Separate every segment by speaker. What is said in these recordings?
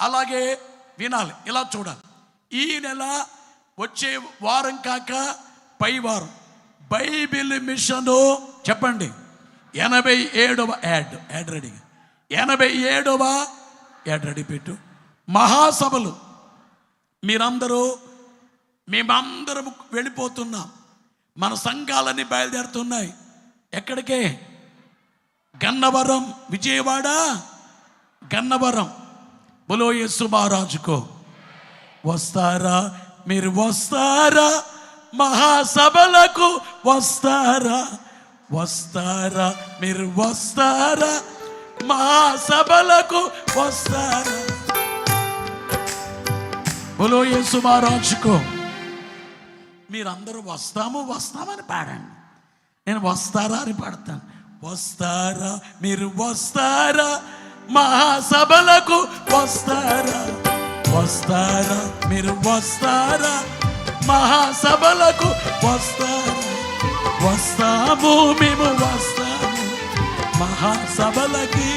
Speaker 1: అలాగే వినాలి. ఇలా చూడాలి. ఈ నెల వచ్చే వారం కాక పై వారం. బైబిల్ మిషను చెప్పండి. ఎనభై ఏడవ యాడ్ యాడ్ రెడీ. ఎనభై ఏడవ యాడ్ రెడీ పెట్టు. మహాసభలు. మీరందరూ మేమందరం వెళ్ళిపోతున్నాం. మన సంఘాలన్నీ బయలుదేరుతున్నాయి. ఎక్కడికే? గన్నవరం విజయవాడ? గన్నవరం. బులో యేసు మహారాజుకో. వస్తారా? మీరు వస్తారా? మహాసభలకు వస్తారా? వస్తారా? మీరు వస్తారా? మహాసభలకు వస్తారా? బులో యేసు మహారాజుకో. మీరందరూ వస్తాము వస్తామని పాడండి. నేను వస్తారా అని పాడతాను. వస్తారా? మీరు వస్తారా? మహాసభలకు వస్తారా? వస్తారా? మీరు వస్తారా? మహాసభలకు వస్తారా? వస్తాము మేము వస్తాము. మహాసభలకి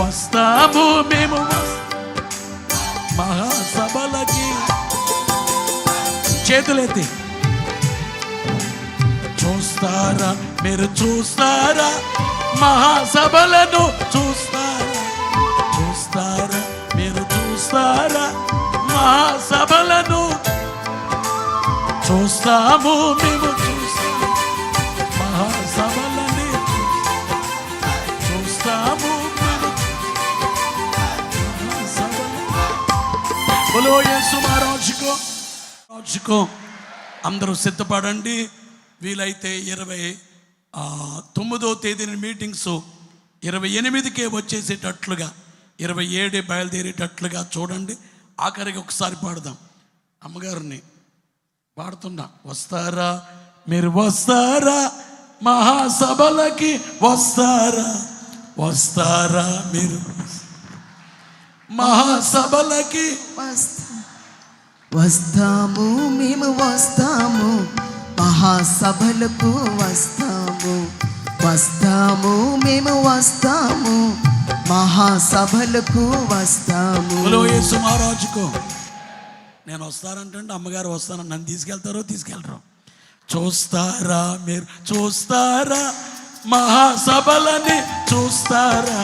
Speaker 1: వస్తాము మేము మహాసభలకి చేతులెత్తి. చూస్తారా? మీరు చూస్తారా? మహాసభలను చూస్తారా? చూస్తారా? మీరు చూస్తారా? మహాసభలను చూస్తాము మేము చూస్తాము. మహాసభలని చూస్తాము మేము యేసు మహారాజుకో రాజుకో. అందరూ సిద్ధపడండి. వీలైతే ఇరవై తొమ్మిదో తేదీన మీటింగ్స్ ఇరవై ఎనిమిదికే వచ్చేసేటట్లుగా ఇరవై ఏడే బయలుదేరేటట్లుగా చూడండి. ఆఖరికి ఒకసారి పాడదాం. అమ్మగారిని పాడుతున్నా. వస్తారా? మీరు వస్తారా? మహాసభలకి వస్తారా? వస్తారా మీరు? మహాసభలకి
Speaker 2: వస్తా- వస్తాము మేము వస్తాము. మహాసభలకు వస్తాము. వస్తాము మేము వస్తాము. మహాసభలకు వస్తాము.
Speaker 1: మహారాజుకు. నేను వస్తానంటే అమ్మగారు వస్తానని నన్ను తీసుకెళ్తారో తీసుకెళ్ళరు. చూస్తారా మీరు? చూస్తారా? మహాసభలని చూస్తారా?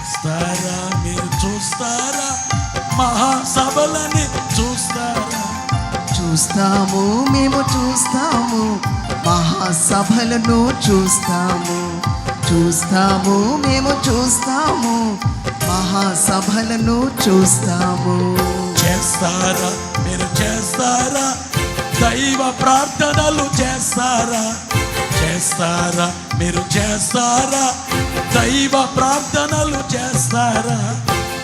Speaker 1: చూస్తారా మీరు? చూస్తారా? మహాసభలని చూ
Speaker 2: చూస్తాము మేము చూస్తాము మహాసభలను చూస్తాము. చూస్తాము మేము చూస్తాము మహాసభలను చూస్తాము.
Speaker 1: చేస్తారా? మీరు చేస్తారా? దైవ ప్రార్థనలు చేస్తారా? చేస్తారా? మీరు చేస్తారా? దైవ ప్రార్థనలు చేస్తారా?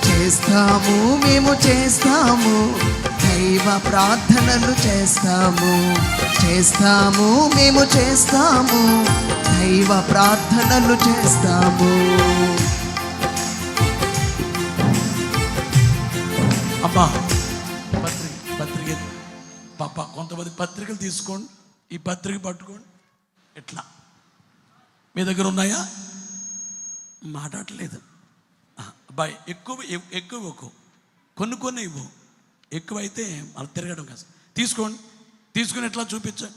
Speaker 2: చేస్తాము మేము చేస్తాము దైవ ప్రార్థనలు చేస్తాము. చేస్తాము మేము చేస్తాము. దైవ ప్రార్థనలు చేస్తాము.
Speaker 1: అమ్మా పత్రిక పత్రిక పాప కొంతమంది పత్రికలు తీసుకోండి ఈ పత్రిక పట్టుకోండి. ఎట్లా? మీ దగ్గర ఉన్నాయా? మాట్లాడలేదు. అబ్బాయి ఎక్కువ ఎక్కువ ఇవ్వకు కొన్ని కొన్ని ఇవ్వు. ఎక్కువైతే మళ్ళీ తిరగడం కాదు. తీసుకోండి. తీసుకుని ఎట్లా చూపించండి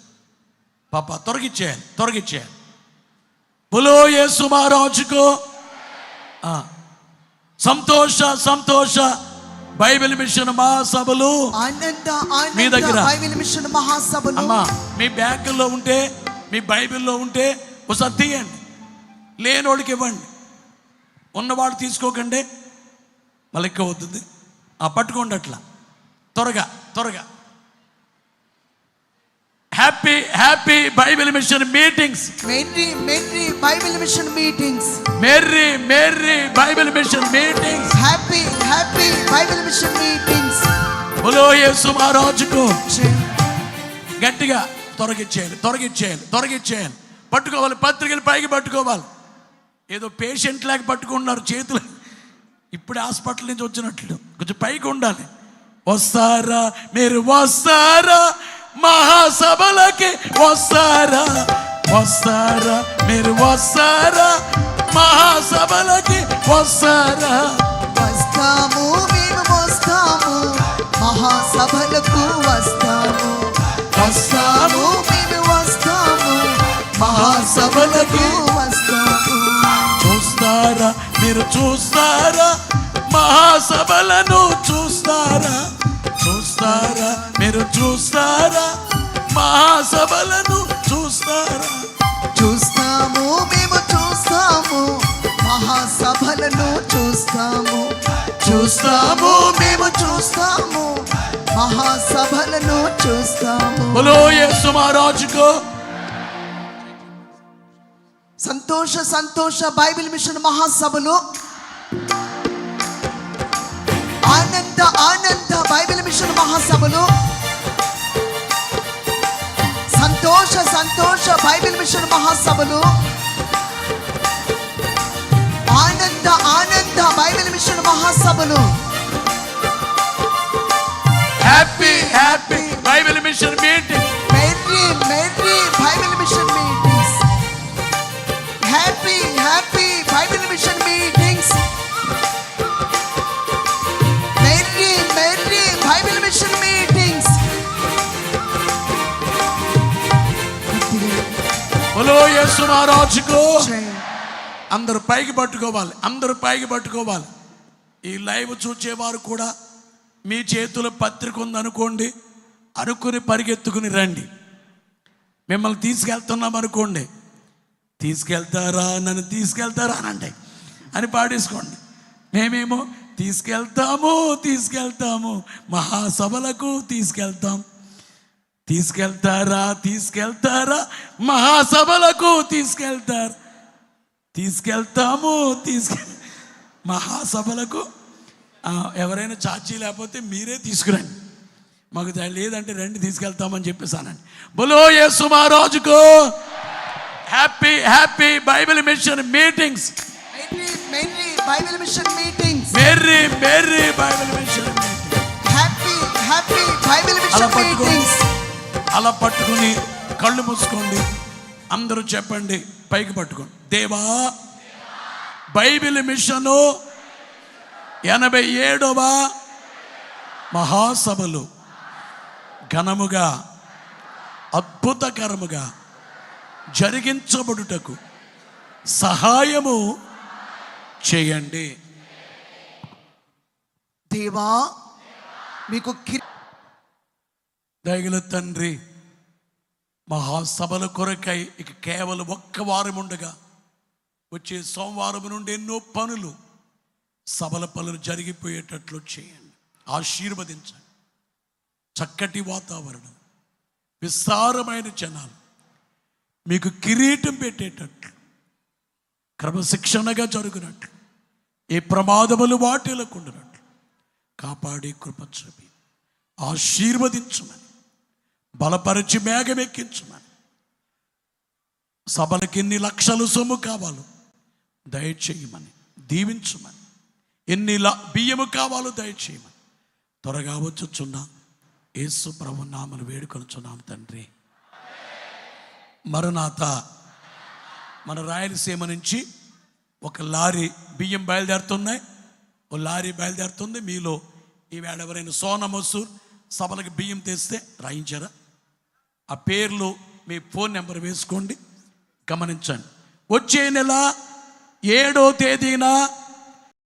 Speaker 1: పాప తొలగిచ్చేయాలి తొలగిచ్చేయాలి బులో యేసు మహారాజుకు సంతోష సంతోష. బైబిల్ మిషన్ మహాసభలు మీ దగ్గర?
Speaker 2: బైబిల్ మిషన్ మహాసభలు.
Speaker 1: అమ్మా మీ బ్యాంకుల్లో ఉంటే మీ బైబిల్లో ఉంటే ఒకసారి తీయండి. లేనోడికి ఇవ్వండి. ఉన్నవాడు తీసుకోకండి. మళ్ళీ ఎక్కువ అవుతుంది. ఆ పట్టుకోండి అట్లా. త్వరగా త్వరగా. Happy happy Bible mission meetings
Speaker 2: merry merry Bible mission meetings
Speaker 1: merry merry Bible mission meetings
Speaker 2: happy happy Bible mission meetings
Speaker 1: బులో యేసు మహారాజుకు గట్టిగా తొలగిచ్చేయాలి తొలగిచ్చేయాలి తొలగిచ్చేయాలి పట్టుకోవాలి పత్రికలు పైకి పట్టుకోవాలి. ఏదో పేషెంట్ లాగా పట్టుకున్నారు చేతులు. ఇప్పుడే హాస్పిటల్ నుంచి వచ్చినట్లు. కొంచెం పైకి ఉండాలి. వస్తారా? మీరు వస్తారా? మహాసభలకి వస్తారా? వస్తారా? మీరు వస్తారా? మహాసభలకి వస్తారా?
Speaker 2: వస్తాము మేము వస్తాము. మహాసభలకు వస్తాము. వస్తాము. మేము వస్తాము. మహాసభలకు వస్తాము.
Speaker 1: చూస్తారా మీరు చూస్తారా? మహాసభలను చూస్తారా? చూస్తారా? మీరు చూస్తారా? మహాసభలను చూస్తారా?
Speaker 2: చూస్తాము మేము చూస్తాము. మహాసభలను చూస్తాము. చూస్తాము. మేము చూస్తాము. మహాసభలను చూస్తాము.
Speaker 1: బలో యేసు మహారాజుకు.
Speaker 2: సంతోష సంతోష బైబిల్ మిషన్ మహాసభలు. ఆనంద ఆనంద బైబిల్ మిషన్ మహాసభలు. సంతోష సంతోష బైబిల్ మిషన్ మహాసభలు. ఆనంద ఆనంద బైబిల్ మిషన్ మహాసభలు.
Speaker 1: Happy happy Bible mission meeting
Speaker 2: merry merry
Speaker 1: యేసు మహారాజుకు అందరూ పైకి పట్టుకోవాలి. అందరూ పైకి పట్టుకోవాలి. ఈ లైవ్ చూచేవారు కూడా మీ చేతిలో పత్రిక ఉందనుకోండి అనుకుని పరిగెత్తుకుని రండి. మిమ్మల్ని తీసుకెళ్తున్నాం అనుకోండి. తీసుకెళ్తారా? నన్ను తీసుకెళ్తారా? అనండి అని పాడేసుకోండి. మేమేమో తీసుకెళ్తాము తీసుకెళ్తాము. మహాసభలకు తీసుకెళ్తాం. తీసుకెళ్తారా తీసుకెళ్తారా? మహాసభలకు తీసుకెళ్తారు. తీసుకెళ్తాము తీసుకె మహాసభలకు. ఎవరైనా చాచీ లేకపోతే మీరే తీసుకురండి. మాకు లేదంటే రండి తీసుకెళ్తామని చెప్పేసానండి. బులో యేసు మహారాజుకు happy happy Bible mission meetings.
Speaker 2: Bible mission meetings
Speaker 1: merry merry Bible mission meeting
Speaker 2: happy happy Bible mission meetings
Speaker 1: అలా పట్టుకుని కళ్ళు మూసుకోండి. అందరూ చెప్పండి పైకి పట్టుకోండి. దేవా బైబిల్ మిషను ఎనభై ఏడవ మహాసభలు. ఘనముగా అద్భుతకరముగా జరిగించబడుటకు సహాయము చేయండి.
Speaker 2: దేవా మీకు
Speaker 1: దయగల తండ్రి మహాసభల కొరకై ఇక కేవలం ఒక్క వారం ఉండగా వచ్చే సోమవారం నుండి ఎన్నో పనులు సభల పనులు జరిగిపోయేటట్లు చేయండి. ఆశీర్వదించండి. చక్కటి వాతావరణం విస్తారమైన జనాలు మీకు కిరీటం పెట్టేటట్లు క్రమశిక్షణగా జరుగునట్లు ఏ ప్రమాదములు వాటిల్లకుండానట్లు కాపాడి కృప చూపి ఆశీర్వదించమని బలపరిచి మేఘమెక్కించమని సభలకి ఎన్ని లక్షలు సొమ్ము కావాలో దయచేయమని దీవించమని. ఎన్ని ల- బియ్యము కావాలో దయచేయమని. త్వరగా వచ్చుచున్నా యేసు ప్రభు నామను వేడుకొనుచున్నాం తండ్రి. మరునాత మన రాయలసీమ నుంచి ఒక లారీ బియ్యం బయలుదేరుతున్నాయి. ఓ లారీ బయలుదేరుతుంది. మీలో ఈవేళ ఎవరైనా సోనా మసూర్ సభలకు బియ్యం తెస్తే రాయించారా? ఆ పేర్లు మీ ఫోన్ నెంబర్ వేసుకోండి. గమనించండి. వచ్చే నెల ఏడో తేదీన